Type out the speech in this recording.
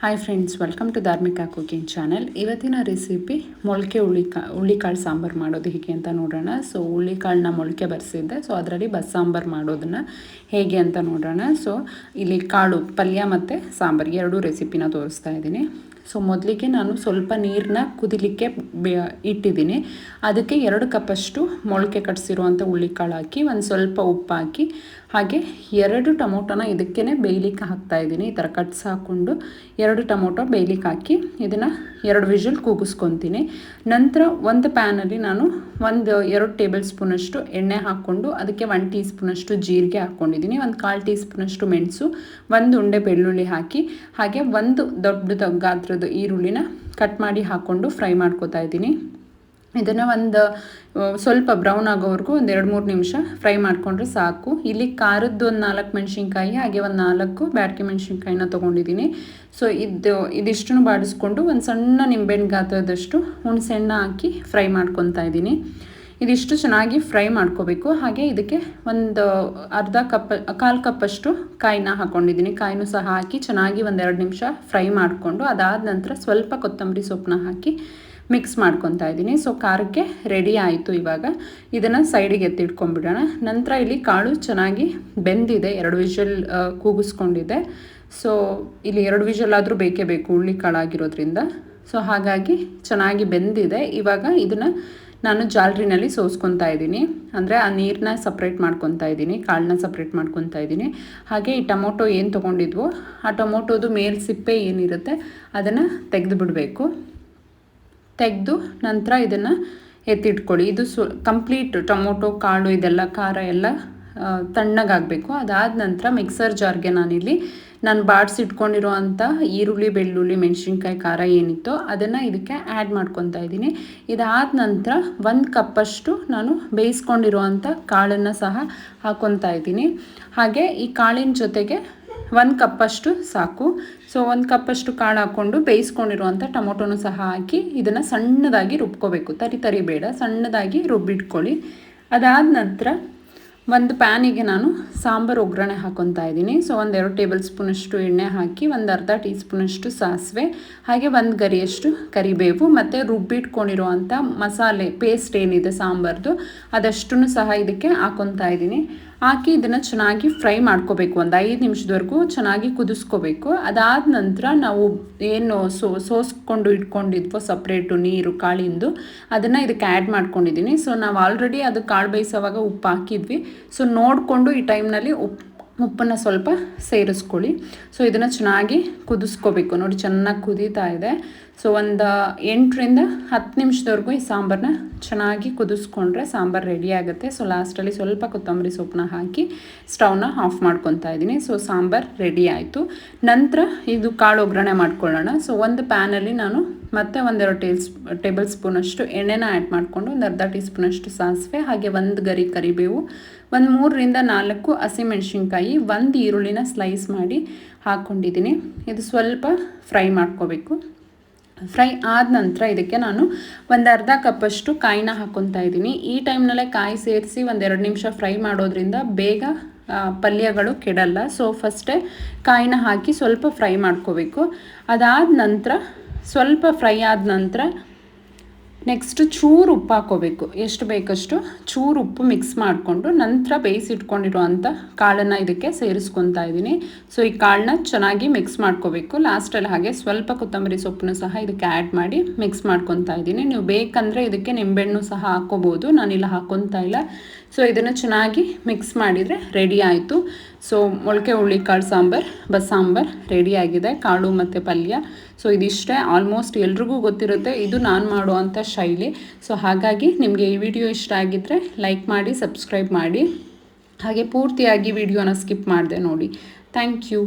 Hi friends welcome to Dharmika cooking channel ಇವತ್ತಿನ recipe ಮೊಳಕೆ ಹುಳಿಕಾ ಹುಳಿಕಾಳು ಸಾಂಬಾರು ಮಾಡೋದು ಹೇಗೆ ಅಂತ ನೋಡೋಣ. ಸೊ ಹುಳಿಕಾಳನ್ನ ಮೊಳಕೆ ಬರೆಸಿದ್ದೆ. ಸೊ ಅದರಲ್ಲಿ ಬಸ್ ಸಾಂಬಾರು ಮಾಡೋದನ್ನು ಹೇಗೆ ಅಂತ ನೋಡೋಣ. ಸೊ ಇಲ್ಲಿ ಕಾಳು, ಪಲ್ಯ ಮತ್ತು ಸಾಂಬಾರು ಎರಡೂ ರೆಸಿಪಿನ ತೋರಿಸ್ತಾ ಇದ್ದೀನಿ. ಸೊ ಮೊದಲಿಗೆ ನಾನು ಸ್ವಲ್ಪ ನೀರನ್ನ ಕುದಿಲಿಕ್ಕೆ ಇಟ್ಟಿದ್ದೀನಿ. ಅದಕ್ಕೆ ಎರಡು ಕಪ್ಪಷ್ಟು ಮೊಳಕೆ ಕಟ್ಸಿರುವಂಥ ಹುಳ್ಳಿಕಾಳು ಹಾಕಿ, ಒಂದು ಸ್ವಲ್ಪ ಉಪ್ಪು ಹಾಕಿ, ಹಾಗೆ ಎರಡು ಟೊಮೊಟೊನ ಇದಕ್ಕೇ ಬೇಯ್ಲಿಕ್ಕೆ ಹಾಕ್ತಾ ಇದ್ದೀನಿ. ಈ ಥರ ಕಟ್ಸ್ ಹಾಕ್ಕೊಂಡು ಎರಡು ಟೊಮೊಟೊ ಬೇಯ್ಲಿಕ್ಕೆ ಹಾಕಿ, ಇದನ್ನು ಎರಡು ವಿಷಲ್ ಕೂಗಿಸ್ಕೊತೀನಿ. ನಂತರ ಒಂದು ಪ್ಯಾನಲ್ಲಿ ನಾನು ಒಂದು, ಎರಡು ಟೇಬಲ್ ಸ್ಪೂನಷ್ಟು ಎಣ್ಣೆ ಹಾಕ್ಕೊಂಡು ಅದಕ್ಕೆ ಒನ್ ಟೀ ಸ್ಪೂನಷ್ಟು ಜೀರಿಗೆ ಹಾಕ್ಕೊಂಡಿದ್ದೀನಿ, ಒಂದು ಕಾಲು ಟೀ ಸ್ಪೂನಷ್ಟು ಮೆಣಸು, ಒಂದು ಉಂಡೆ ಬೆಳ್ಳುಳ್ಳಿ ಹಾಕಿ, ಹಾಗೆ ಒಂದು ದೊಡ್ಡ ಗಾತ್ರದ ಈರುಳ್ಳಿನ ಕಟ್ ಮಾಡಿ ಹಾಕ್ಕೊಂಡು ಫ್ರೈ ಮಾಡ್ಕೋತಾ ಇದ್ದೀನಿ. ಇದನ್ನು ಒಂದು ಸ್ವಲ್ಪ ಬ್ರೌನ್ ಆಗೋವರೆಗೂ ಒಂದು ಎರಡು ಮೂರು ನಿಮಿಷ ಫ್ರೈ ಮಾಡಿಕೊಂಡ್ರೆ ಸಾಕು. ಇಲ್ಲಿ ಖಾರದ್ದು ಒಂದು ನಾಲ್ಕು ಮೆಣಸಿನ್ಕಾಯಿ, ಹಾಗೆ ಒಂದು ನಾಲ್ಕು ಬ್ಯಾಡ್ಗೆ ಮೆಣಸಿನ್ಕಾಯಿನ ತೊಗೊಂಡಿದ್ದೀನಿ. ಸೊ ಇದು, ಇದಿಷ್ಟನ್ನು ಬಾಡಿಸ್ಕೊಂಡು ಒಂದು ಸಣ್ಣ ನಿಂಬೆಹಣ್ಣು ಗಾತ್ರದಷ್ಟು ಹುಣಸೆಹಣ್ಣ ಹಾಕಿ ಫ್ರೈ ಮಾಡ್ಕೊತಾ ಇದ್ದೀನಿ. ಇದಿಷ್ಟು ಚೆನ್ನಾಗಿ ಫ್ರೈ ಮಾಡ್ಕೋಬೇಕು. ಹಾಗೆ ಇದಕ್ಕೆ ಒಂದು ಅರ್ಧ ಕಪ್, ಕಾಲು ಕಪ್ಪಷ್ಟು ಕಾಯಿನ ಹಾಕ್ಕೊಂಡಿದ್ದೀನಿ ಕಾಯಿನೂ ಸಹ ಹಾಕಿ ಚೆನ್ನಾಗಿ ಒಂದೆರಡು ನಿಮಿಷ ಫ್ರೈ ಮಾಡಿಕೊಂಡು ಅದಾದ ನಂತರ ಸ್ವಲ್ಪ ಕೊತ್ತಂಬರಿ ಸೊಪ್ಪನ್ನ ಹಾಕಿ ಮಿಕ್ಸ್ ಮಾಡ್ಕೊತಾ ಇದ್ದೀನಿ. ಸೊ ಖಾರಕ್ಕೆ ರೆಡಿ ಆಯಿತು ಇವಾಗ. ಇದನ್ನು ಸೈಡಿಗೆ ಎತ್ತಿಟ್ಕೊಂಡ್ಬಿಡೋಣ. ನಂತರ ಇಲ್ಲಿ ಕಾಳು ಚೆನ್ನಾಗಿ ಬೆಂದಿದೆ. ಎರಡು ವಿಷಲ್ ಕೂಗಿಸ್ಕೊಂಡಿದೆ. ಸೊ ಇಲ್ಲಿ ಎರಡು ವಿಷಲ್ ಆದರೂ ಬೇಕೇ ಬೇಕು ಹುಳ್ಳಿ ಕಾಳಾಗಿರೋದ್ರಿಂದ ಸೊ ಹಾಗಾಗಿ ಚೆನ್ನಾಗಿ ಬೆಂದಿದೆ. ಇವಾಗ ಇದನ್ನು ನಾನು ಜಾಲ್ರಿನಲ್ಲಿ ಸೋಸ್ಕೊತಾ ಇದ್ದೀನಿ. ಅಂದರೆ ಆ ನೀರನ್ನ ಸಪ್ರೇಟ್ ಮಾಡ್ಕೊತಾ ಇದ್ದೀನಿ. ಕಾಳನ್ನ ಸಪ್ರೇಟ್ ಮಾಡ್ಕೊತಾ ಇದ್ದೀನಿ. ಹಾಗೆ ಈ ಟೊಮೊಟೊ ಏನು ತೊಗೊಂಡಿದ್ವೋ, ಆ ಟೊಮೊಟೊದು ಮೇಲ್ ಸಿಪ್ಪೆ ಏನಿರುತ್ತೆ, ಅದನ್ನು ತೆಗೆದು ಬಿಡಬೇಕು ತೆಗೆದು ನಂತರ ಇದನ್ನು ಎತ್ತಿಟ್ಕೊಳ್ಳಿ. ಇದು ಸು ಕಂಪ್ಲೀಟ್ ಟೊಮೊಟೊ, ಕಾಳು, ಇದೆಲ್ಲ ಖಾರ ಎಲ್ಲ ತಣ್ಣಗಾಗಬೇಕು. ಅದಾದ ನಂತರ ಮಿಕ್ಸರ್ ಜಾರ್ಗೆ ನಾನಿಲ್ಲಿ ನಾನು ಬಾಡಿಸಿಟ್ಕೊಂಡಿರುವಂಥ ಈರುಳ್ಳಿ, ಬೆಳ್ಳುಳ್ಳಿ, ಮೆಣಸಿನ್ಕಾಯಿ, ಖಾರ ಏನಿತ್ತೋ ಅದನ್ನು ಇದಕ್ಕೆ ಆ್ಯಡ್ ಮಾಡ್ಕೊತಾ ಇದ್ದೀನಿ. ಇದಾದ ನಂತರ ಒಂದು ಕಪ್ಪಷ್ಟು ನಾನು ಬೇಯಿಸ್ಕೊಂಡಿರುವಂಥ ಕಾಳನ್ನು ಸಹ ಹಾಕ್ಕೊತಾ ಇದ್ದೀನಿ. ಹಾಗೆ ಈ ಕಾಳಿನ ಜೊತೆಗೆ ಒಂದು ಕಪ್ಪಷ್ಟು ಸಾಕು. ಸೊ ಒಂದು ಕಪ್ಪಷ್ಟು ಕಾಳು ಹಾಕ್ಕೊಂಡು ಬೇಯಿಸ್ಕೊಂಡಿರುವಂಥ ಟೊಮೊಟೊನೂ ಸಹ ಹಾಕಿ ಇದನ್ನು ಸಣ್ಣದಾಗಿ ರುಬ್ಕೋಬೇಕು. ತರಿ ತರಿ ಬೇಡ, ಸಣ್ಣದಾಗಿ ರುಬ್ಬಿಟ್ಕೊಳ್ಳಿ. ಅದಾದ ನಂತರ ಒಂದು ಪ್ಯಾನಿಗೆ ನಾನು ಸಾಂಬಾರು ಒಗ್ಗರಣೆ ಹಾಕೊತಾ ಇದ್ದೀನಿ. ಸೊ ಒಂದೆರಡು ಟೇಬಲ್ ಸ್ಪೂನಷ್ಟು ಎಣ್ಣೆ ಹಾಕಿ, ಒಂದು ಅರ್ಧ ಟೀ ಸ್ಪೂನಷ್ಟು ಸಾಸಿವೆ, ಹಾಗೆ ಒಂದು ಗರಿಯಷ್ಟು ಕರಿಬೇವು, ಮತ್ತು ರುಬ್ಬಿಟ್ಕೊಂಡಿರುವಂಥ ಮಸಾಲೆ ಪೇಸ್ಟ್ ಏನಿದೆ ಸಾಂಬಾರ್ದು ಅದಷ್ಟು ಸಹ ಇದಕ್ಕೆ ಹಾಕೊತಾ ಇದ್ದೀನಿ. ಹಾಕಿ ಇದನ್ನು ಚೆನ್ನಾಗಿ ಫ್ರೈ ಮಾಡ್ಕೋಬೇಕು. ಒಂದು ಐದು ನಿಮಿಷದವರೆಗೂ ಚೆನ್ನಾಗಿ ಕುದಿಸ್ಕೋಬೇಕು. ಅದಾದ ನಂತರ ನಾವು ಏನು ಸೋ, ಸೋಸ್ಕೊಂಡು ಇಟ್ಕೊಂಡಿದ್ವೋ ಸಪ್ರೇಟು ನೀರು, ಕಾಳಿಂದು, ಅದನ್ನು ಇದಕ್ಕೆ ಆ್ಯಡ್ ಮಾಡ್ಕೊಂಡಿದ್ದೀನಿ ಸೊ ನಾವು ಆಲ್ರೆಡಿ ಅದು ಕಾಳು ಬೇಯಿಸೋವಾಗ ಉಪ್ಪು ಹಾಕಿದ್ವಿ. ಸೊ ನೋಡಿಕೊಂಡು ಈ ಟೈಮ್ನಲ್ಲಿ ಉಪ್ಪು ಉಪ್ಪನ್ನು ಸ್ವಲ್ಪ ಸೇರಿಸ್ಕೊಳ್ಳಿ. ಸೊ ಇದನ್ನು ಚೆನ್ನಾಗಿ ಕುದಿಸ್ಕೋಬೇಕು. ನೋಡಿ, ಚೆನ್ನಾಗಿ ಕುದೀತಾ ಇದೆ. ಸೊ ಒಂದು ಎಂಟರಿಂದ ಹತ್ತು ನಿಮಿಷದವರೆಗೂ ಈ ಸಾಂಬಾರನ್ನ ಚೆನ್ನಾಗಿ ಕುದಿಸ್ಕೊಂಡ್ರೆ ಸಾಂಬಾರು ರೆಡಿ ಆಗುತ್ತೆ. ಸೊ ಲಾಸ್ಟಲ್ಲಿ ಸ್ವಲ್ಪ ಕೊತ್ತಂಬರಿ ಸೊಪ್ಪನ್ನ ಹಾಕಿ ಸ್ಟವ್ನ ಆಫ್ ಮಾಡ್ಕೊತಾ ಇದ್ದೀನಿ. ಸೊ ಸಾಂಬಾರು ರೆಡಿ ಆಯಿತು. ನಂತರ ಇದು ಕಾಳು ಒಗ್ಗರಣೆ ಮಾಡ್ಕೊಳ್ಳೋಣ. ಸೊ ಒಂದು ಪ್ಯಾನಲ್ಲಿ ನಾನು ಮತ್ತೆ ಒಂದೆರಡು ಟೇಲ್ ಟೇಬಲ್ ಸ್ಪೂನಷ್ಟು ಎಣ್ಣೆನ ಆ್ಯಡ್ ಮಾಡಿಕೊಂಡು ಒಂದು ಅರ್ಧ ಟೀ ಸ್ಪೂನಷ್ಟು ಸಾಸಿವೆ, ಹಾಗೆ ಒಂದು ಗರಿ ಕರಿಬೇವು, ಒಂದು ಮೂರರಿಂದ ನಾಲ್ಕು ಹಸಿಮೆಣ್ಸಿನ್ಕಾಯಿ ಒಂದು ಈರುಳ್ಳಿನ ಸ್ಲೈಸ್ ಮಾಡಿ ಹಾಕ್ಕೊಂಡಿದ್ದೀನಿ ಇದು ಸ್ವಲ್ಪ ಫ್ರೈ ಮಾಡ್ಕೋಬೇಕು. ಫ್ರೈ ಆದ ನಂತರ ಇದಕ್ಕೆ ನಾನು ಒಂದು ಅರ್ಧ ಕಪ್ಪಷ್ಟು ಕಾಯಿನ ಹಾಕ್ಕೊತಾ ಇದ್ದೀನಿ. ಈ ಟೈಮ್ನಲ್ಲೇ ಕಾಯಿ ಸೇರಿಸಿ ಒಂದೆರಡು ನಿಮಿಷ ಫ್ರೈ ಮಾಡೋದ್ರಿಂದ ಬೇಗ ಪಲ್ಯಗಳು ಕೆಡಲ್ಲ. ಸೊ ಫಸ್ಟೇ ಕಾಯಿನ ಹಾಕಿ ಸ್ವಲ್ಪ ಫ್ರೈ ಮಾಡ್ಕೋಬೇಕು. ಅದಾದ ನಂತರ ಸ್ವಲ್ಪ ಫ್ರೈ ಆದ ನಂತರ ನೆಕ್ಸ್ಟ್ ಚೂರು ಉಪ್ಪು ಹಾಕೋಬೇಕು ಎಷ್ಟು ಬೇಕಷ್ಟು ಚೂರು ಉಪ್ಪು ಮಿಕ್ಸ್ ಮಾಡಿಕೊಂಡು ನಂತರ ಬೇಯಿಸಿಟ್ಕೊಂಡಿರುವಂಥ ಕಾಳನ್ನು ಇದಕ್ಕೆ ಸೇರಿಸ್ಕೊತಾ ಇದ್ದೀನಿ. ಸೊ ಈ ಕಾಳನ್ನ ಚೆನ್ನಾಗಿ ಮಿಕ್ಸ್ ಮಾಡ್ಕೋಬೇಕು. ಲಾಸ್ಟಲ್ಲಿ ಹಾಗೆ ಸ್ವಲ್ಪ ಕೊತ್ತಂಬರಿ ಸೊಪ್ಪನ್ನು ಸಹ ಇದಕ್ಕೆ ಆ್ಯಡ್ ಮಾಡಿ ಮಿಕ್ಸ್ ಮಾಡ್ಕೊತಾ ಇದ್ದೀನಿ. ನೀವು ಬೇಕಂದರೆ ಇದಕ್ಕೆ ನಿಂಬೆಹಣ್ಣು ಸಹ ಹಾಕ್ಕೋಬೋದು. ನಾನಿಲ್ಲ ಹಾಕೊತಾ ಇಲ್ಲ. ಸೊ ಇದನ್ನು ಚೆನ್ನಾಗಿ ಮಿಕ್ಸ್ ಮಾಡಿದರೆ ರೆಡಿ ಆಯಿತು. ಸೊ ಮೊಳಕೆ ಸಾಂಬಾರು ಬಸ್ ಸಾಂಬಾರು ರೆಡಿಯಾಗಿದೆ ಕಾಳು ಮತ್ತು ಪಲ್ಯ. ಸೊ ಇದಿಷ್ಟೇ. ಆಲ್ಮೋಸ್ಟ್ ಎಲ್ರಿಗೂ ಗೊತ್ತಿರುತ್ತೆ. ಇದು ನಾನು ಮಾಡುವಂಥ ಶೈಲಿ. ಸೊ ಹಾಗಾಗಿ ನಿಮಗೆ ಈ ವಿಡಿಯೋ ಇಷ್ಟ ಆಗಿದ್ದರೆ ಲೈಕ್ ಮಾಡಿ ಸಬ್ಸ್ಕ್ರೈಬ್ ಮಾಡಿ. ಹಾಗೆ ಪೂರ್ತಿಯಾಗಿ ವಿಡಿಯೋನ ಸ್ಕಿಪ್ ಮಾಡಿದೆ ನೋಡಿ. Thank you